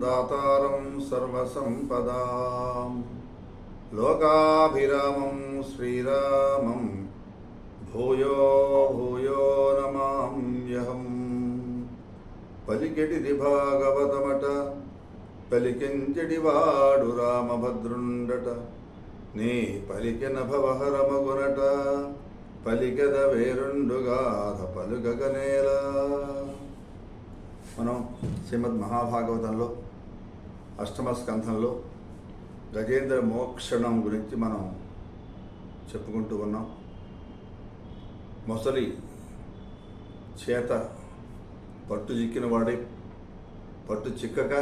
దాతారం సర్వసంపదా. లోకాభిరామం శ్రీరామం భూయో భూయో నమామ్యహం పలికెడిది భాగవతమట పలికించెడివాడు రామభద్రుండట. నీ పలికిన భవహరమగునట పలికెద వేరుండుగాధ పలుగగనేలా మనం శ్రీమద్ మహాభాగవతంలో అష్టమ స్కంధంలో గజేంద్ర మోక్షణం గురించి మనం చెప్పుకుంటూ ఉన్నాం. మొసలి చేత పట్టు చిక్కిన వాడై పట్టు చిక్కక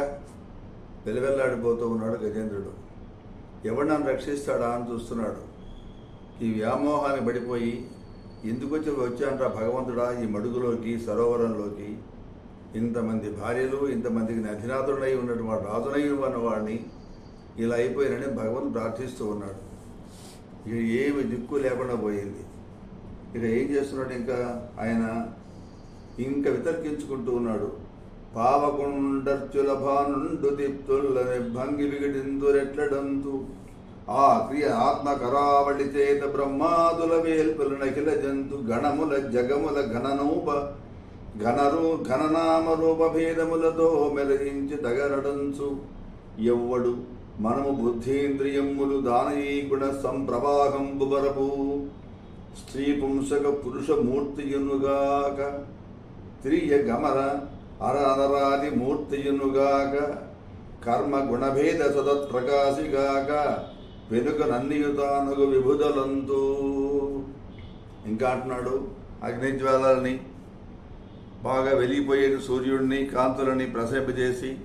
వెలువెల్లాడిపోతూ ఉన్నాడు గజేంద్రుడు. ఎవడు నన్ను రక్షిస్తాడా అని చూస్తున్నాడు. ఈ వ్యామోహాన్ని పడిపోయి ఎందుకు వచ్చి వచ్చానరా భగవంతుడా ఈ మడుగులోకి సరోవరంలోకి? ఇంతమంది భార్యలు ఇంతమందికి అధినాథుడై ఉన్నటువంటి రాజునై ఉన్నవాడిని ఇలా అయిపోయినని భగవంతుడు ప్రార్థిస్తూ ఉన్నాడు. ఇక ఏమి దిక్కు లేకుండా పోయింది. ఇక ఏం చేస్తున్నాడు ఇంకా? ఆయన ఇంకా వితర్కించుకుంటూ ఉన్నాడు. పావకుండర్చులభానుండు భానుండు దిప్తుల్లని భంగి విగడిందురెట్లడంతు ఆ క్రియ ఆత్మకరావళి చేత బ్రహ్మాదుల వేల్పుల నఖిల జంతు గణముల జగముల ఘననూప ఘనరూ ఘననామ రూప భేదములతో మెలగించి తగరడంచు ఎవ్వడు మనము బుద్ధీంద్రియములు దానయీ గుణ సంప్రవాహంబు వరపు. స్త్రీ పుంసక పురుష మూర్తియునుగాక. త్రియ గమర అర అనరాది మూర్తియునుగాక. కర్మ గుణభేద సదత్ ప్రకాశిగాక. వెనుక నన్నియుతానుగు విభుదలంతు. ఇంకా అంటున్నాడు అగ్నిజ్వాలని బాగా వెలిగిపోయే సూర్యుడిని కాంతులని ప్రసరింపజేసి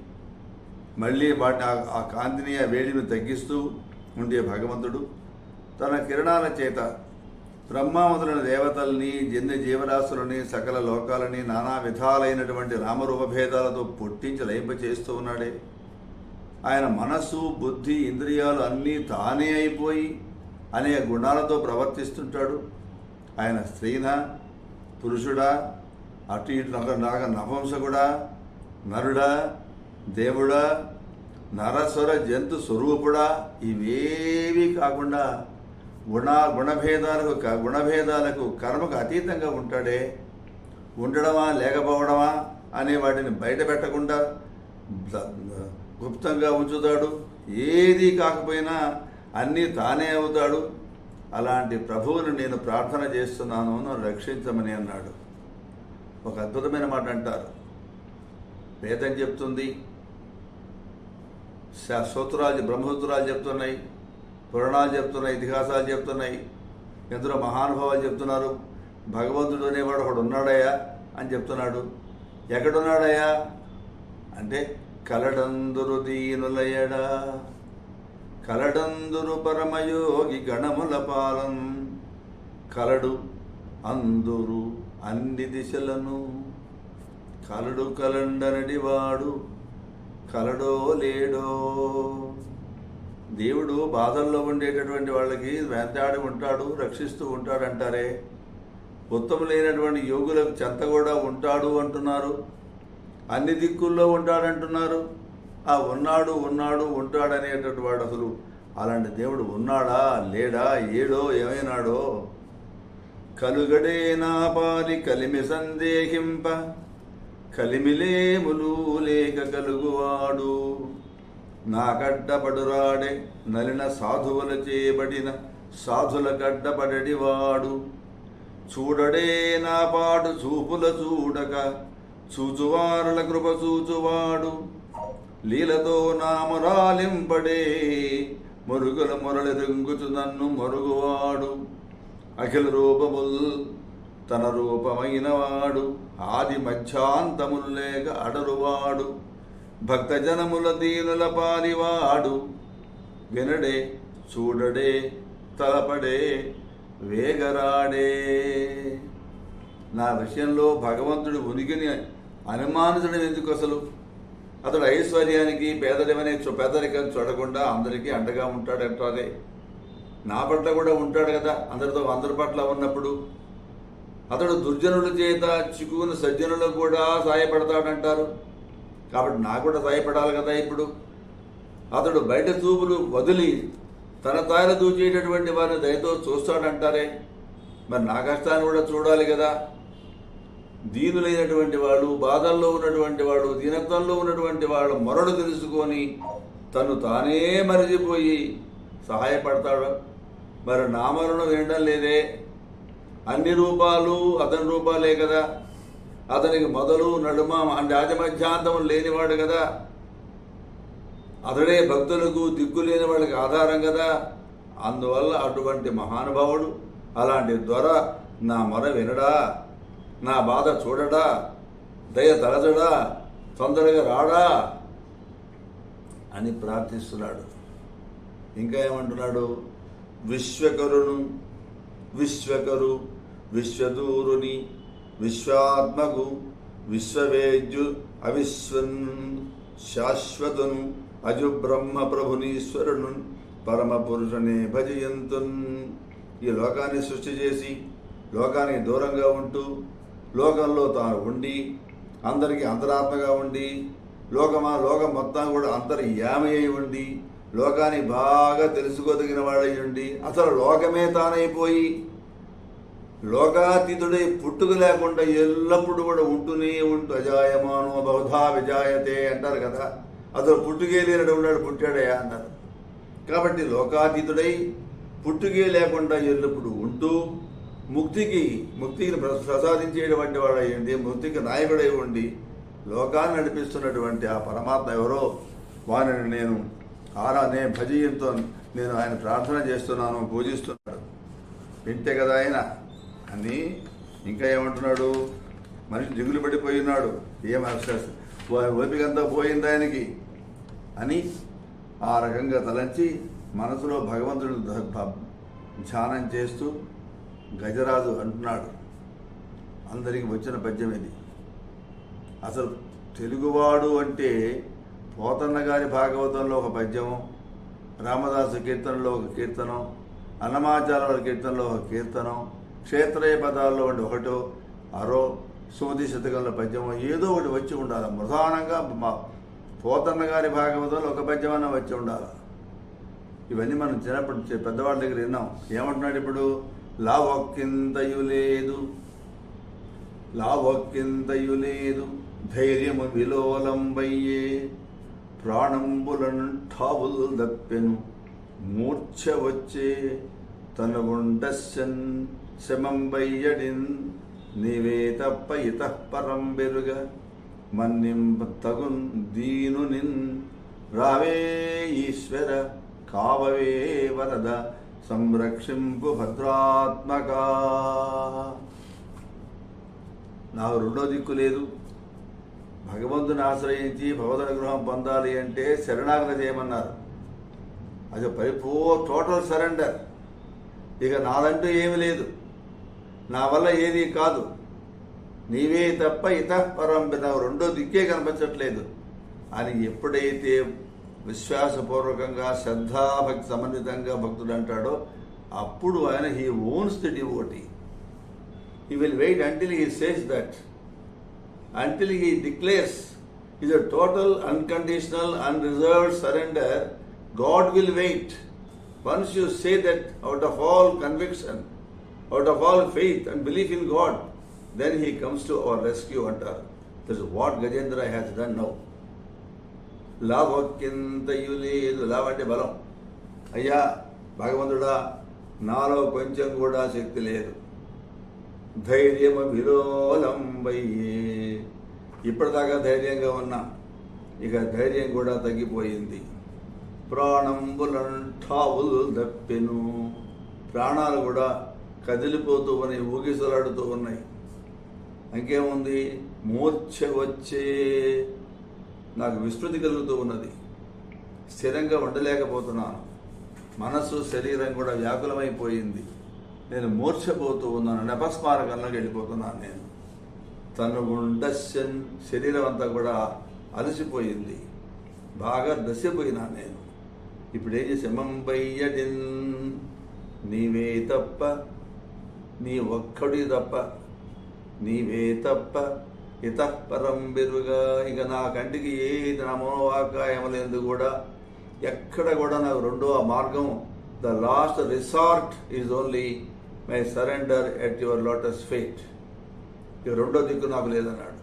మళ్ళీ వాటి ఆ- కాంతిని ఆ వేడిని తగ్గిస్తూ ఉండే భగవంతుడు. తన కిరణాల చేత బ్రహ్మావతులైన దేవతల్ని జన్య జీవరాశులని సకల లోకాలని నానా విధాలైనటువంటి రామరూప భేదాలతో పొట్టించి లయింపచేస్తూ ఉన్నాడే. ఆయన మనస్సు బుద్ధి ఇంద్రియాలు అన్నీ తానే అయిపోయి అనేక గుణాలతో ప్రవర్తిస్తుంటాడు. ఆయన స్త్రీనా పురుషుడా అటు ఇటు నగ నాగ నపంసకుడా నరుడా దేవుడా నరస్వర జంతు స్వరూపుడా ఇవేవి కాకుండా గుణ గుణభేదాలకు క- గుణభేదాలకు కర్మకు అతీతంగా ఉంటాడే. ఉండడమా లేకపోవడమా అనే వాటిని బయట పెట్టకుండా గుప్తంగా ఉంచుతాడు. ఏది కాకపోయినా అన్నీ తానే అవుతాడు. అలాంటి ప్రభువును నేను ప్రార్థన చేస్తున్నాను నన్ను రక్షించమని అన్నాడు. ఒక అద్భుతమైన మాట అంటారు. వేదం చెప్తుంది. సూత్రాలు బ్రహ్మసూత్రాలు చెప్తున్నాయి. పురాణాలు చెప్తున్నాయి. ఇతిహాసాలు చెప్తున్నాయి. ఎందరో మహానుభావాలు చెప్తున్నారు. భగవంతుడు అనేవాడు ఒకడు ఉన్నాడయ్యా అని చెప్తున్నాడు. ఎక్కడున్నాడయ్యా? అంటే కలడందురు దీనులయడా కలడందురు పరమయోగి గణముల పాలం కలడు అందురు అన్ని దిశలను కలడు కలండనడి వాడు కలడో లేడో. దేవుడు బాధల్లో ఉండేటటువంటి వాళ్ళకి వెంటాడి ఉంటాడు రక్షిస్తూ ఉంటాడు అంటారే ఉత్తములైనటువంటి యోగులకు చెంత కూడా ఉంటాడు అంటున్నారు. అన్ని దిక్కుల్లో ఉంటాడంటున్నారు. ఆ ఉన్నాడు ఉన్నాడు ఉంటాడనేటటువంటి వాడు అసలు. అలాంటి దేవుడు ఉన్నాడా లేడా ఏడో ఏమైనాడో? కలుగడే నా పాలి కలిమి సందేహింప కలిమిలేములు లేక కలుగువాడు. నా గడ్డపడురాడే నలిన సాధువుల చేయబడిన సాధుల గడ్డపడడివాడు. చూడడే నా పాటు చూపుల చూడక చూచువారుల కృప చూచువాడు. లీలతో నా మురాలింపడే మురుగుల మొరలెరుంగుచు నన్ను మరుగువాడు. అఖిల రూపముల్ తన రూపమైన వాడు ఆది మధ్యాంతముల్లేక అడరువాడు భక్తజనముల దీనుల పాలివాడు. వినడే చూడడే తలపడే వేగరాడే. నా విషయంలో భగవంతుడు ఉనికిని అనుమానించడం ఎందుకు అసలు? అతడు ఐశ్వర్యానికి పేదరికమనే పేదరికం చూడకుండా అందరికీ అండగా ఉంటాడంటారే. నా పట్ల కూడా ఉంటాడు కదా అందరితో అందరి పట్ల ఉన్నప్పుడు. అతడు దుర్జనుల చేత చిక్కుకున్న సజ్జనులకు కూడా సాయపడతాడంటారు. కాబట్టి నాకు కూడా సాయపడాలి కదా ఇప్పుడు. అతడు బయట చూపులు వదిలి తన తాను దూచేటటువంటి వారిని దయతో చూస్తాడంటారే. మరి నా కష్టాన్ని కూడా చూడాలి కదా. దీనులైనటువంటి వాడు బాధల్లో ఉన్నటువంటి వాడు దీనత్వంలో ఉన్నటువంటి వాడు మొరడు తెలుసుకొని తను తానే మరిచిపోయి సహాయపడతాడు. మరి నామరణం వినడం లేదే. అన్ని రూపాలు అతని రూపాలే కదా. అతనికి మొదలు నడుమ అంటే ఆదిమధ్యాంతం లేనివాడు కదా. అతడే భక్తులకు దిక్కు లేని వాళ్ళకి ఆధారం కదా. అందువల్ల అటువంటి మహానుభావుడు అలాంటి దొర నా మొర వినడా? నా బాధ చూడడా? దయ తలచడా? తొందరగా రాడా? అని ప్రార్థిస్తున్నాడు. ఇంకా ఏమంటున్నాడు? విశ్వకరును విశ్వకరు విశ్వదూరుని విశ్వాత్మకు విశ్వవేద్యు అవిశ్వన్ శాశ్వతును అజు బ్రహ్మ ప్రభునీశ్వరును పరమ పురుషుని భజయంతున్. ఈ లోకాన్ని సృష్టి చేసి లోకానికి దూరంగా ఉంటూ లోకంలో తాను ఉండి అందరికీ అంతరాత్మగా ఉండి లోకమా లోకం మొత్తం కూడా అంతర్యామయ్యి ఉండి లోకాన్ని బాగా తెలుసుకోదగిన వాడై అసలు లోకమే తానైపోయి లోకాతీతుడై పుట్టుక లేకుండా ఎల్లప్పుడూ కూడా ఉంటూనే ఉంటూ అజాయమానో బహుధా విజాయతే అంటారు కదా. అతను పుట్టుకే లేనడు ఉన్నాడు పుట్టాడయా అన్నారు. కాబట్టి లోకాతీతుడై పుట్టుకే లేకుండా ఎల్లప్పుడు ఉంటూ ముక్తికి ముక్తికి ప్రసాదించేటువంటి వాడయ్యండి ముక్తికి నాయకుడై ఉండి లోకాన్ని నడిపిస్తున్నటువంటి ఆ పరమాత్మ ఎవరో? వారిని నేను. ఆరా నేను భజయంతో నేను ఆయన ప్రార్థన చేస్తున్నాను పూజిస్తున్నాడు వింటే కదా ఆయన. అని ఇంకా ఏమంటున్నాడు? మనిషి దిగులు పడిపోయి ఉన్నాడు. ఏం అసలు పోయింది ఆయనకి. అని ఆ రకంగా తలంచి మనసులో భగవంతుడు ధ్యానం చేస్తూ గజరాజు అంటున్నాడు. అందరికి వచ్చిన పద్యం ఇది. అసలు తెలుగువాడు అంటే పోతన్న గారి భాగవతంలో ఒక పద్యము రామదాసు కీర్తనలో ఒక కీర్తనం అన్నమాచార్యుల కీర్తనలో ఒక కీర్తనం క్షేత్రయ పదాల్లో ఉండి ఒకటో అరో సోది శతకంలో పద్యము ఏదో ఒకటి వచ్చి ఉండాలి. ప్రధానంగా మా పోతన్న గారి భాగవతంలో ఒక పద్యం వచ్చి ఉండాలి. ఇవన్నీ మనం చిన్నప్పుడు పెద్దవాళ్ళ దగ్గర విన్నాం. ఏమంటున్నాడు ఇప్పుడు? లావొక్కింతయు లేదు. లావొక్కింతయు లేదు. ధైర్యము విలోలంబయ్యే. ప్రాణంబులంఠావులు దప్పెను. మూర్ఛ వచ్చే తన గుండస్సన్ శమంబయ్యడిన్ నీవే తప్ప ఇతః బెరుగ మన్నింప తగున్ దీనునిన్ రావే ఈశ్వర కావవే వరద సంరక్షింపు భద్రాత్మకా. నాకు రెండో దిక్కు లేదు. భగవంతుని ఆశ్రయించి భగవదనుగ్రహం పొందాలి అంటే శరణాగతి చేయమన్నారు. అది పరిపూ టోటల్ సరెండర్ ఇక నాదంటూ ఏమీ లేదు. నా వల్ల ఏది కాదు. నీవే తప్ప ఇతపరం రెండో దిక్కే కనిపించట్లేదు. అని ఎప్పుడైతే విశ్వాసపూర్వకంగా శ్రద్ధాభక్తి సమన్వితంగా భక్తుడు అంటాడో అప్పుడు ఆయన he owns the devotee. He will wait until he says that until he declares is a total, unconditional, unreserved surrender. God will wait. Once you say that out of all conviction, out of all faith and belief in God, then he comes to our rescue antar. This is what Gajendra has done now. లాభక్కింతయు లేదు లాభ అంటే బలం అయ్యా భగవంతుడా నాలో కొంచెం కూడా శక్తి లేదు ధైర్యం విలోలంబయ్యే ఇప్పటిదాకా ధైర్యంగా ఉన్నా ఇక ధైర్యం కూడా తగ్గిపోయింది. ప్రాణంబులంఠావులు దప్పెను. ప్రాణాలు కూడా కదిలిపోతూ ఉన్నాయి ఊగిసలాడుతూ ఉన్నాయి. ఇంకేముంది? మూర్ఛ వచ్చే. నాకు విస్తృతి కలుగుతూ ఉన్నది. స్థిరంగా ఉండలేకపోతున్నాను. మనస్సు శరీరం కూడా వ్యాకులమైపోయింది. నేను మూర్ఛపోతూ ఉన్నాను నెపస్మారకంలోకి వెళ్ళిపోతున్నాను నేను. తను గుండె శరీరం అంతా కూడా అలసిపోయింది. బాగా దశపోయినా నేను. ఇప్పుడు ఏం చేసి మంబయ్యడిన్ నీవే తప్ప నీ ఒక్కడి తప్ప నీవే తప్ప ఇతఃపరం బెరుగా. ఇక నా కంటికి ఏది నా లేదు కూడా ఎక్కడ కూడా నాకు రెండో ఆ మార్గం. The last resort is only my surrender at your lotus feet ఇక రెండో దిక్కు నాకు లేదన్నాడు.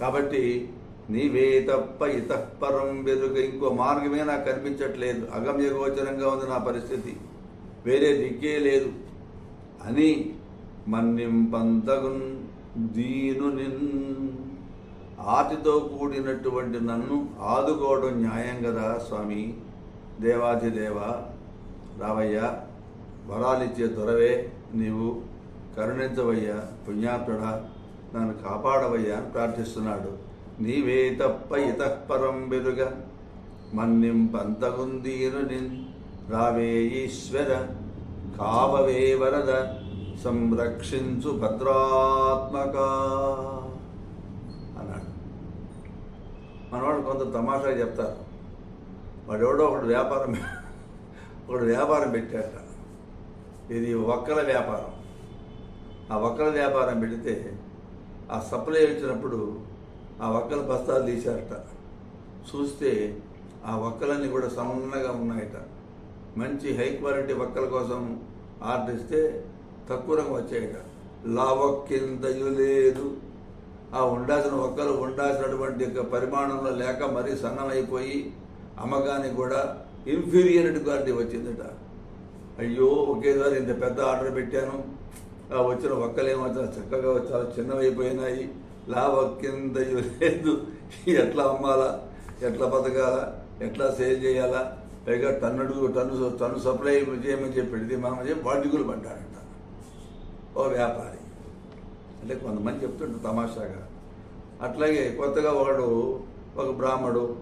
కాబట్టి నీవే తప్ప ఇతఃపరం వెనుక ఇంకో మార్గమే నాకు కనిపించట్లేదు. అగమ్య గోచరంగా ఉంది నా పరిస్థితి. వేరే దిక్కే లేదు. అని మన్నింపంతగున్ దీను నిన్ ఆతితో కూడినటువంటి నన్ను ఆదుకోవడం న్యాయం కదా స్వామి? దేవాధిదేవ రావయ్యా వరాలిచ్చే దొరవే నీవు. కరుణించవయ్యా పుణ్యాత్ముడా నన్ను కాపాడవయ్యా అని ప్రార్థిస్తున్నాడు. నీవే తప్ప ఇతఃపరం వెలుగ మన్నింపంతగుందీను నిన్. రావే ఈశ్వర కావవే వరద. సంరక్షించు భద్రాత్మక. అన్నాడు. మనవాడు కొంత తమాషా చెప్తారు. వాడెవడో ఒకడు వ్యాపారం ఒకడు వ్యాపారం పెట్టాట ఇది ఒక్కల వ్యాపారం. ఆ ఒక్కల వ్యాపారం పెడితే ఆ సప్లై వచ్చినప్పుడు ఆ ఒక్కల బస్తాలు తీశారట. చూస్తే ఆ ఒక్కలన్నీ కూడా సన్నగా ఉన్నాయట. మంచి హై క్వాలిటీ ఒక్కల కోసం ఆర్డర్ ఇస్తే తక్కువ రంగు వచ్చాయట. లావక్కింతయు లేదు. ఆ ఉండాల్సిన ఒక్కలు ఉండాల్సినటువంటి యొక్క పరిమాణంలో లేక మరీ సన్నమైపోయి అమ్మకానికి కూడా ఇన్ఫీరియర్ క్వాలిటీ వచ్చిందట. అయ్యో ఒకేసారి ఇంత పెద్ద ఆర్డర్ పెట్టాను. వచ్చిన ఒక్కలేమో చాలా చక్కగా చాలా చిన్నవైపోయినాయి. లాభ కింద లేదు. ఎట్లా అమ్మాలా? ఎట్లా బతకాలా? ఎట్లా సేల్ చేయాలా? పైగా టన్నుడు టన్ను టన్ను సప్లై చేయమని చెప్పి పెడితే మనం చెప్పి పడ్డాడంట ఓ వ్యాపారి. అంటే కొంతమంది చెప్తుంటారు తమాషాగా. అట్లాగే కొత్తగా వాడు ఒక బ్రాహ్మడు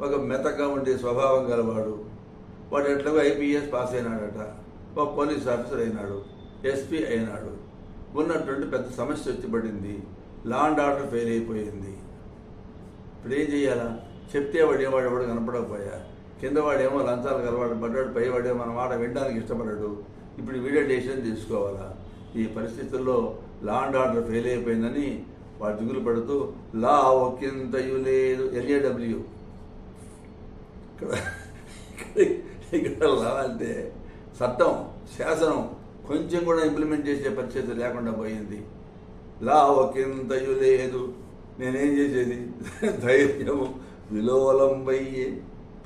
ఒక మెతగా ఉండే స్వభావం గలవాడు వాడు ఎట్లాగో ఐపీఎస్ పాస్ అయినాడట. ఒక పోలీస్ ఆఫీసర్ అయినాడు ఎస్పీ అయినాడు. ఉన్నటువంటి పెద్ద సమస్య వచ్చి పడింది. లా అండ్ ఆర్డర్ ఫెయిల్ అయిపోయింది. ఇప్పుడు ఏం చేయాలా? చెప్తే వాడు ఏవాడు ఎవడు కనపడకపోయా? కింద వాడేమో లంచాలు కలవాడు పడ్డాడు పైవాడేమో మన మాట వినడానికి ఇష్టపడ్డాడు ఇప్పుడు వీడియో డెసిషన్ తీసుకోవాలా? ఈ పరిస్థితుల్లో లా అండ్ ఆర్డర్ ఫెయిల్ అయిపోయిందని వాడు దిగులు పడుతూ లా ఒకంతయు లేదు. ఎల్ఏడబ్ల్యూ ఇక్కడ ఇక్కడ- రావాలంటే అంటే చట్టం శాసనం కొంచెం కూడా ఇంప్లిమెంట్ చేసే పరిస్థితి లేకుండా పోయింది. లా ఒకంతయు లేదు. నేనేం చేసేది? ధైర్యము విలోలం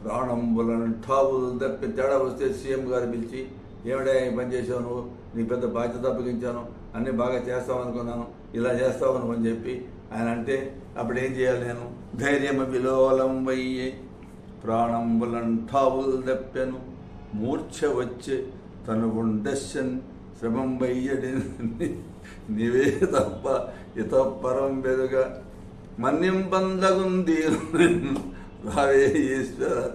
ప్రాణంబులను ఠావులు తప్పి తేడా వస్తే సీఎం గారు పిలిచి ఏమిటా పని చేసావు నువ్వు? నీ పెద్ద బాధ్యత అప్పగించాను. అన్నీ బాగా చేస్తావు అనుకున్నాను. ఇలా చేస్తావు అని చెప్పి ఆయన అంటే అప్పుడు ఏం చేయాలి నేను? ధైర్యం విలోలంబయ్యే వయ్యి ప్రాణంబులను దప్పెను మూర్ఛ వచ్చి తను ఉండస్యన్ శ్రమం వయ్యడి నీవే తప్ప ఇతపరం వెలుగా మన్నింపందగుంది రావే ఈశ్వర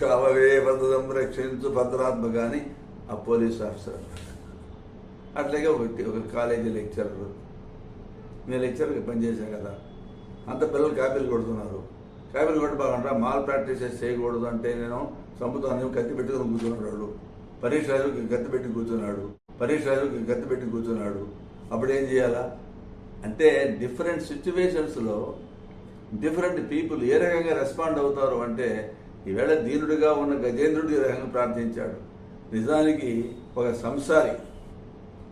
కావవే పదం రక్షించు భద్రాత్మ కానీ ఆ పోలీస్ ఆఫీసర్ అట్లాగే ఒకటి ఒక కాలేజీ లెక్చరర్. మీ లెక్చర్కి పనిచేశా కదా. అంత పిల్లలు కాపీలు కొడుతున్నారు. కాపీలు కూడా బాగుంటా మాల్ ప్రాక్టీసెస్ చేయకూడదు అంటే నేను చంపుతాను. కత్తి పెట్టుకుని కూర్చున్నాడు. పరీక్ష రాజుకి గత్తి పెట్టి కూర్చున్నాడు. పరీక్ష రాజుకి గత్తి పెట్టి కూర్చున్నాడు. అప్పుడు ఏం చేయాలా? అంటే డిఫరెంట్ సిచ్యువేషన్స్లో డిఫరెంట్ పీపుల్ ఏ రకంగా రెస్పాండ్ అవుతారు అంటే ఈవేళ దీనుడిగా ఉన్న గజేంద్రుడు ఈ రకంగా ప్రార్థించాడు. నిజానికి ఒక సంసారి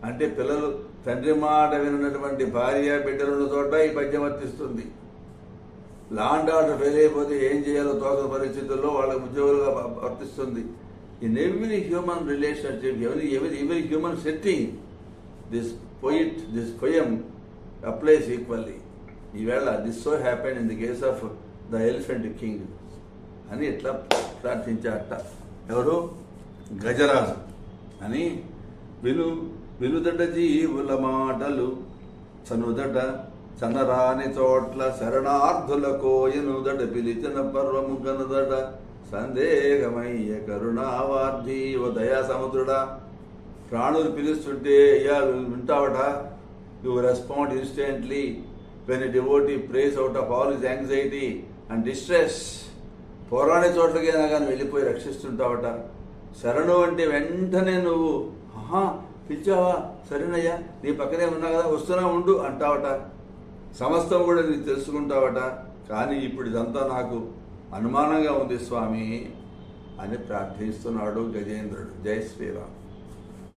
అంటే పిల్లలు తండ్రి మాట వినటువంటి భార్య బిడ్డలున్న చోట ఈ పద్యం వర్తిస్తుంది. లాండ్ ఆర్డర్ ఫెయిల్ అయిపోతే ఏం చేయాలో తోచని పరిస్థితుల్లో వాళ్ళకి ఉద్యోగులుగా వర్తిస్తుంది. ఇన్ ఎవ్రీ హ్యూమన్ రిలేషన్షిప్ ఎవరి ఎవరి ఎవరి human setting this poet this poem applies equally ఈవేళ this so happen in the case of the elephant king అని ఇట్లా ప్రార్థించారట? ఎవరు? గజరాజు. అని విను వినుదట జీవుల మాటలు చనుదట చనరాని చోట్ల శరణార్థుల కోయనుదట పిలిచిన పర్వము కనుదట సందేహమయ్య కరుణావార్ధి ఓ దయా సముద్రుడా ప్రాణులు పిలుస్తుంటే అయ్యా వింటావట. You respond instantly when devotee prays out of all his anxiety and distress పోరాడే చోట్లకైనా కానీ వెళ్ళిపోయి రక్షిస్తుంటావట. శరణు అంటే వెంటనే నువ్వు ఆహా పిలిచావా? సరేనయ్యా నీ పక్కనే ఉన్నా కదా వస్తున్నా ఉండు అంటావట. సమస్తం కూడా నీకు తెలుసుకుంటావట. కానీ ఇప్పుడు ఇదంతా నాకు అనుమానంగా ఉంది స్వామి అని ప్రార్థిస్తున్నాడు గజేంద్రుడు. జై శ్రీరామ్.